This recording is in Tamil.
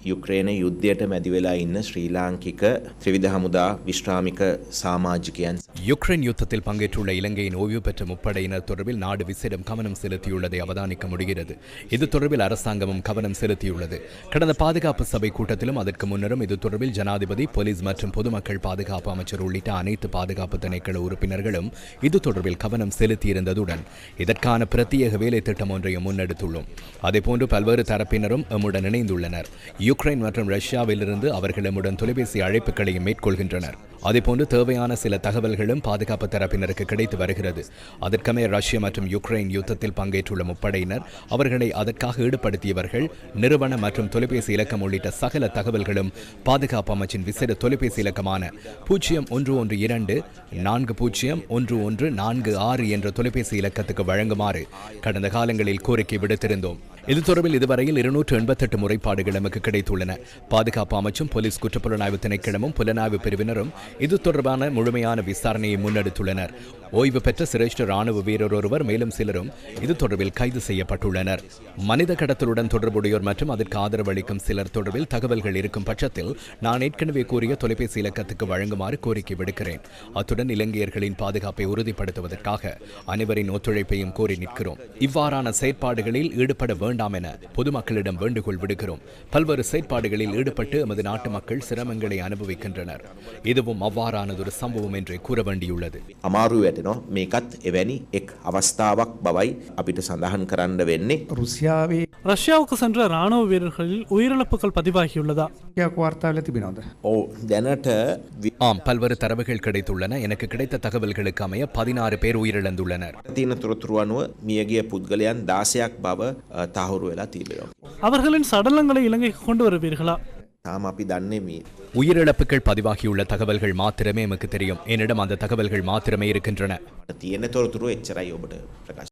යුක්‍රේන යුද්ධයට මැදිවෙලා ඉන්න ශ්‍රී ලාංකික ත්‍රිවිධ හමුදා විශ්‍රාමික සාමාජිකයන් யுக்ரைன் யுத்தத்தில் பங்கேற்றுள்ள இலங்கையின் ஓய்வு பெற்ற முப்படையினர் தொடர்பில் நாடு விசேடம் கவனம் செலுத்தியுள்ளதை அவதானிக்க முடிகிறது இது தொடர்பில் அரசாங்கமும் கவனம் செலுத்தியுள்ளது கடந்த பாதுகாப்பு சபை கூட்டத்திலும் அதற்கு முன்னரும் இது தொடர்பில் ஜனாதிபதி போலீஸ் மற்றும் பொதுமக்கள் பாதுகாப்பு அமைச்சர் உள்ளிட்ட அனைத்து பாதுகாப்பு திணைக்கள உறுப்பினர்களும் இது தொடர்பில் கவனம் செலுத்தியிருந்ததுடன் இதற்கான பிரத்யேக வேலை திட்டம் ஒன்றையும் முன்னெடுத்துள்ளோம் அதேபோன்று பல்வேறு தரப்பினரும் எம்முடன் இணைந்துள்ளனர் யுக்ரைன் மற்றும் ரஷ்யாவிலிருந்து அவர்கள் எம்முடன் தொலைபேசி அழைப்புகளையும் மேற்கொள்கின்றனர். அதேபோன்று தேவையான சில தகவல்களும் பாதுகாப்பு தரப்பினருக்கு கிடைத்து வருகிறது. அதற்கமே ரஷ்யா மற்றும் யுக்ரைன் யுத்தத்தில் பங்கேற்றுள்ள முப்படையினர் அவர்களை அதற்காக ஈடுபடுத்தியவர்கள் நிறுவன மற்றும் தொலைபேசி இலக்கம் உள்ளிட்ட சகல தகவல்களும் பாதுகாப்பு அமைச்சின் விசேட தொலைபேசி இலக்கமான பூஜ்ஜியம் ஒன்று ஒன்று இரண்டு நான்கு பூஜ்ஜியம் ஒன்று ஒன்று நான்கு ஆறு என்ற தொலைபேசி இலக்கத்துக்கு வழங்குமாறு கடந்த காலங்களில் கோரிக்கை விடுத்திருந்தோம். இது தொடர்பில் இதுவரையில் இருநூற்று எண்பத்தெட்டு முறைப்பாடுகள் நமக்கு கிடைத்துள்ளன. பாதுகாப்பு அமைச்சும் போலீஸ் குற்றப்புலனாய்வு திணைக்களமும் புலனாய்வு பிரிவினரும் இது தொடர்பான முழுமையான விசாரணையை முன்னெடுத்துள்ளனர். ஓய்வு பெற்ற சிரேஷ்ட ராணுவ வீரர் ஒருவர் மேலும் சிலரும் இது தொடர்பில் கைது செய்யப்பட்டுள்ளனர். மனித கடத்தலுடன் தொடர்புடையோர் மற்றும் அதற்கு ஆதரவு அளிக்கும் சிலர் தொடர்பில் தகவல்கள் இருக்கும் பட்சத்தில் நான் ஏற்கனவே கூறிய தொலைபேசி இலக்கத்துக்கு வழங்குமாறு கோரிக்கை விடுக்கிறேன். அத்துடன் இலங்கையர்களின் பாதுகாப்பை உறுதிப்படுத்துவதற்காக அனைவரின் ஒத்துழைப்பையும் கோரி நிற்கிறோம். இவ்வாறான செயற்பாடுகளில் ஈடுபட வேண்டாம். வேண்டாம் என பொதுமக்களிடம் வேண்டுகோள் விடுக்கிறோம். பல்வேறு செயற்பாடுகளில் ஈடுபட்டு எமது நாட்டு மக்கள் சிரமங்களை அனுபவிக்கின்றனர். இதுவும் அவ்வாறானதொரு சம்பவம் என்றே கூற வேண்டியுள்ளது. ரஷ்யாவுக்கு சென்ற ராணுவ வீரர்களில் உயிரிழப்புகள் பதிவாகியுள்ளதா? ஆம் பல்வேறு தரவுகள் கிடைத்துள்ளன. எனக்கு கிடைத்த தகவல்களுக்கு அமைய பதினாறு பேர் உயிரிழந்துள்ளனர். தீன மியகிய புத்கலையான் තහවුරු වෙලා තිබෙනවා. அவர்களின் சடலங்களை இலங்கைக்கு கொண்டு வருவீர்களா තාම අපි දන්නේ මේ உயிரிழப்புகள் பதிவாகியுள்ள தகவல்கள் மாத்திரமே எமக்கு தெரியும் என்னிடம் அந்த தகவல்கள் மாத்திரமே இருக்கின்றன තියෙන තොරතුරු එච්චරයි ඔබට ප්‍රකාශ